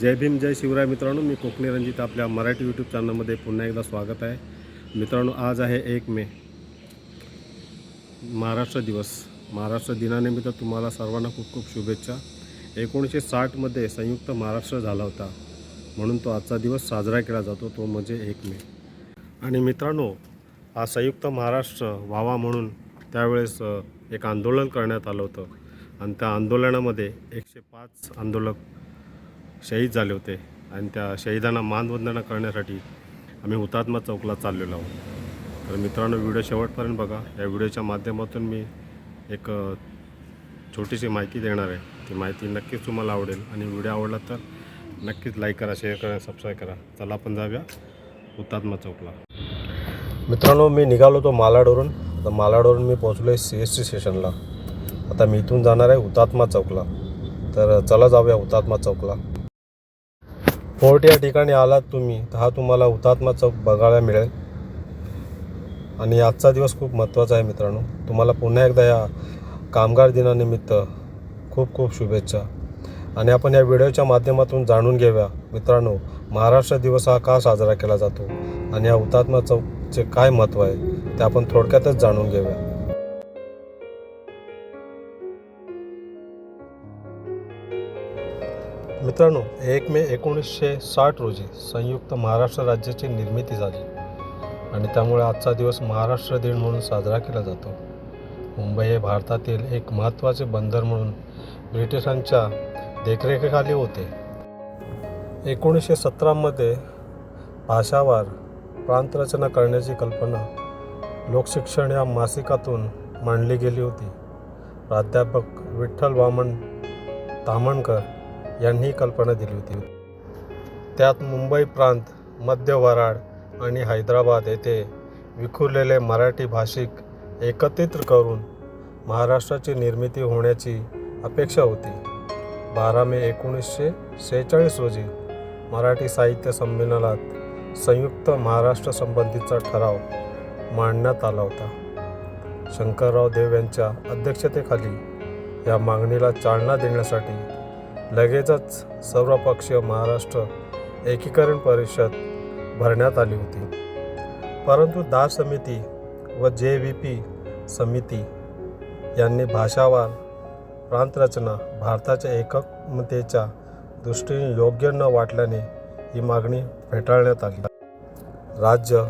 जय भीम जय शिवराय मित्रांनो मी कोकणी रंजित आपल्या मराठी यूट्यूब चॅनलमध्ये पुन्हा एकदा स्वागत आहे. मित्रांनो आज आहे एक मे महाराष्ट्र दिवस. महाराष्ट्र दिनानिमित्त तुम्हाला सर्वांना खूप खूप शुभेच्छा. एकोणीसशे साठमध्ये संयुक्त महाराष्ट्र झाला होता. म्हणून तो आजचा दिवस साजरा केला जातो तो म्हणजे एक मे. आणि मित्रांनो हा संयुक्त महाराष्ट्र व्हावा म्हणून त्यावेळेस एक आंदोलन करण्यात आलं होतं. आणि त्या आंदोलनामध्ये एकशे पाच आंदोलक शहीद झाले होते आणि त्या शहीदांना मानवंदना करण्यासाठी आम्ही हुतात्मा चौकला चाललेलो आहोत. तर मित्रांनो व्हिडिओ शेवटपर्यंत बघा. या व्हिडिओच्या माध्यमातून मी एक छोटीशी माहिती देणार आहे. ती माहिती नक्कीच तुम्हाला आवडेल. आणि व्हिडिओ आवडला तर नक्कीच लाईक करा शेअर करा सबस्क्राईब करा. चला आपण जाऊया हुतात्मा चौकला. मित्रांनो मी निघालो होतो मालाडवरून. आता मालाडवरून मी पोहोचलो आहे सी एस टी स्टेशनला. आता मी इथून जाणार आहे हुतात्मा चौकला. तर चला जाऊया हुतात्मा चौकला. फोर्ट या ठिकाणी आलात तुम्ही तर हा तुम्हाला हुतात्मा चौक बघायला मिळेल. आणि आजचा दिवस खूप महत्त्वाचा आहे मित्रांनो. तुम्हाला पुन्हा एकदा या कामगार दिनानिमित्त खूप खूप शुभेच्छा. आणि आपण या व्हिडिओच्या माध्यमातून जाणून घेऊया मित्रांनो महाराष्ट्र दिवस हा का साजरा केला जातो? आणि या हुतात्मा चौकचे काय महत्त्व आहे ते आपण थोडक्यातच जाणून घेऊया. मित्रांनो एक मे एकोणीसशे साठ रोजी संयुक्त महाराष्ट्र राज्याची निर्मिती झाली आणि त्यामुळे आजचा दिवस महाराष्ट्र दिन म्हणून साजरा केला जातो. मुंबई हे भारतातील एक महत्त्वाचे बंदर म्हणून ब्रिटिशांच्या देखरेखीखाली होते. एकोणीसशे सतरामध्ये भाषावार प्रांतरचना करण्याची कल्पना लोकशिक्षण या मासिकातून मांडली गेली होती. प्राध्यापक विठ्ठल वामन तामणकर यांनी कल्पना दिली होती. त्यात मुंबई प्रांत मध्य वराड आणि हैदराबाद येथे विखुरलेले मराठी भाषिक एकत्रित करून महाराष्ट्राची निर्मिती होण्याची अपेक्षा होती. बारा मे एकोणीसशे सेहेचाळीस रोजी मराठी साहित्य संमेलनात संयुक्त महाराष्ट्र संबंधीचा ठराव मांडण्यात आला होता. शंकरराव देव यांच्या अध्यक्षतेखाली या मागणीला चालना देण्यासाठी लगेचच सर्वपक्षीय महाराष्ट्र एकीकरण परिषद भरण्यात आली होती. परंतु दास समिती व जे व्ही पी समिती यांनी भाषावार प्रांतरचना भारताच्या एकमतेच्या दृष्टीने योग्य न वाटल्याने ही मागणी फेटाळण्यात आली. राज्य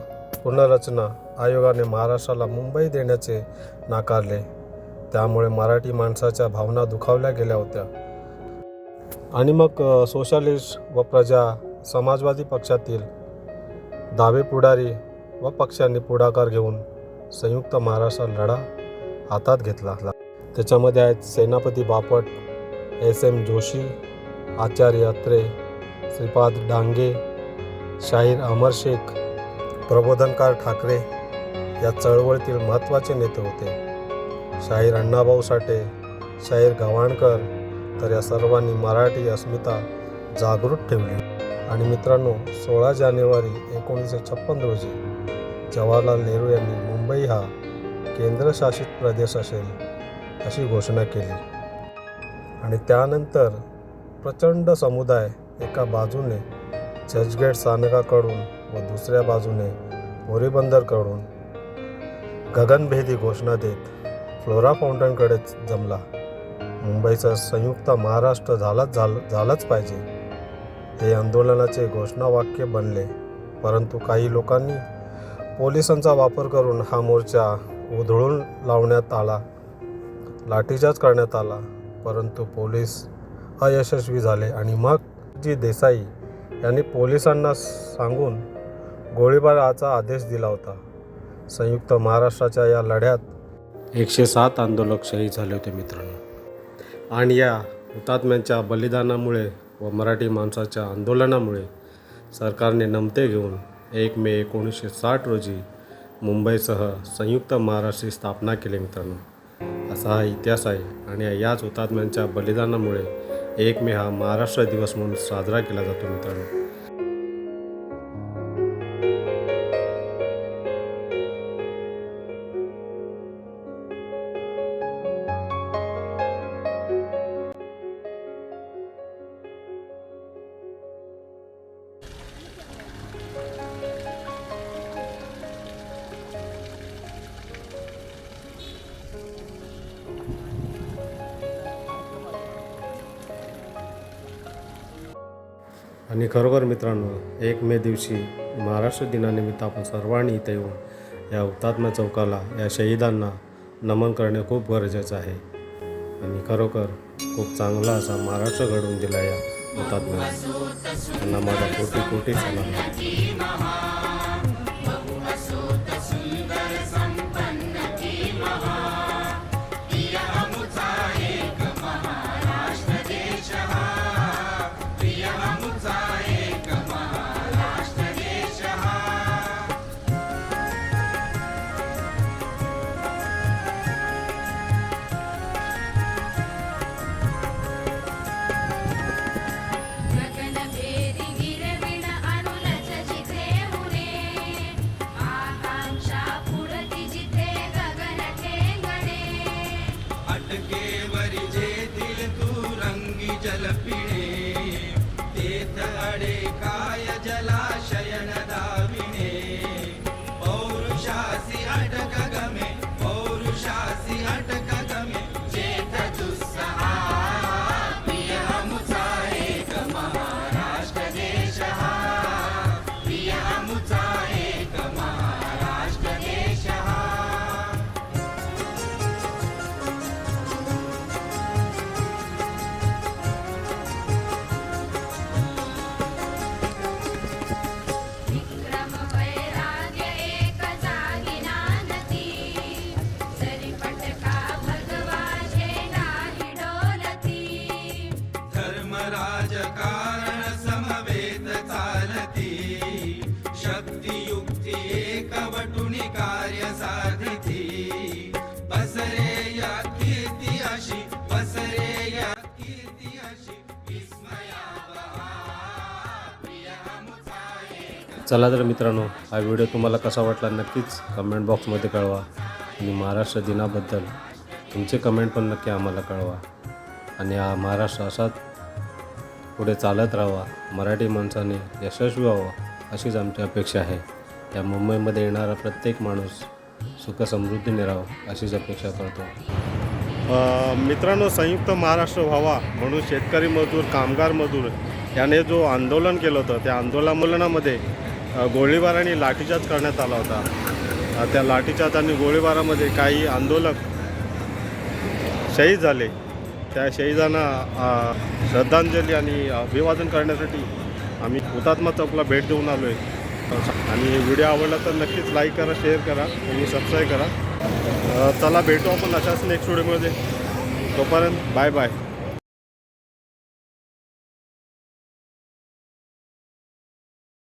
पुनर्रचना आयोगाने महाराष्ट्राला मुंबई देण्याचे नाकारले. त्यामुळे मराठी माणसाच्या भावना दुखावल्या गेल्या होत्या. आणि मग सोशालिस्ट व प्रजा समाजवादी पक्षातील दावे पुढारी व पक्षांनी पुढाकार घेऊन संयुक्त महाराष्ट्र लढा हातात घेतला. त्याच्यामध्ये आहेत सेनापती बापट एस एम जोशी आचार्य अत्रे श्रीपाद डांगे शाहीर अमर शेख प्रबोधनकार ठाकरे या चळवळीतील महत्त्वाचे नेते होते. शाहीर अण्णाभाऊ साठे शाहीर गव्हाणकर तर या सर्वांनी मराठी अस्मिता जागृत ठेवली. आणि मित्रांनो सोळा जानेवारी एकोणीसशे छप्पन रोजी जवाहरलाल नेहरू यांनी मुंबई हा केंद्रशासित प्रदेश असेल अशी घोषणा केली. आणि त्यानंतर प्रचंड समुदाय एका बाजूने चर्चगेट स्थानकाकडून व दुसऱ्या बाजूने बोरीबंदरकडून गगनभेदी घोषणा देत फ्लोरा फाउंटनकडेच जमला. मुंबईचा संयुक्त महाराष्ट्र झालाच झाल झालाच पाहिजे. हे आंदोलनाचे घोषणावाक्य बनले. परंतु काही लोकांनी पोलिसांचा वापर करून हा मोर्चा उधळून लावण्यात आला. लाठीचार्ज करण्यात आला. परंतु पोलीस अयशस्वी झाले आणि मग जी देसाई यांनी पोलिसांना सांगून गोळीबाराचा आदेश दिला होता. संयुक्त महाराष्ट्राच्या या लढ्यात एकशे सात आंदोलक शहीद झाले होते मित्रांनो. आणि या हुतात्म्यांच्या बलिदानामुळे व मराठी माणसाच्या आंदोलनामुळे सरकारने नमते घेऊन एक मे एकोणीसशे साठ रोजी मुंबईसह संयुक्त महाराष्ट्राची स्थापना केली मित्रांनो. असा हा इतिहास आहे आणि याच हुतात्म्यांच्या बलिदानामुळे एक मे हा महाराष्ट्र दिवस म्हणून साजरा केला जातो मित्रांनो. आणि खरोखर मित्रांनो एक मे दिवशी महाराष्ट्र दिनानिमित्त आपण सर्वांनी इथे येऊन या हुतात्मा चौकाला या शहीदांना नमन करणे खूप गरजेचं आहे. आणि खरोखर खूप चांगला असा महाराष्ट्र घडवून दिला या हुतात्म्याला. त्यांना माझा कोटी कोटी सलाम. left behind. राजकारण समवेत चालती. शक्ती युक्ती एकवटुनी कार्य साधिती. पसरे या कीर्ती अशी पसरे या कीर्ती अशी. चला तर मित्रांनो हा व्हिडिओ तुम्हाला कसा वाटला नक्कीच कमेंट बॉक्समध्ये कळवा. आणि महाराष्ट्र दिनाबद्दल तुमचे कमेंट पण नक्की आम्हाला कळवा. आणि हा महाराष्ट्र असाच पुढे चालत राहावा मराठी माणसाने यशस्वी व्हावा अशीच आमची अपेक्षा आहे. त्या मुंबईमध्ये येणारा प्रत्येक माणूस सुखसमृद्धीने राहावं अशीच अपेक्षा करतो. मित्रांनो संयुक्त महाराष्ट्र व्हावा म्हणून शेतकरी मजूर कामगार मजूर याने जो आंदोलन केलं होतं त्या आंदोलनामध्ये गोळीबार आणि लाठीचार्ज करण्यात आला होता. त्या लाठीचार्ज आणि गोळीबारामध्ये काही आंदोलक शहीद झाले. त्या शहीदांना श्रद्धांजली आणि अभिवादन करण्यासाठी आम्ही हुतात्मा चौकला भेट देऊन आलो आहे आणि व्हिडिओ आवडला तर नक्कीच लाईक करा शेअर करा आणि सबस्क्राईब करा. चला भेटू आपण अशाच नेक्स्ट व्हिडिओमध्ये तोपर्यंत बाय बाय.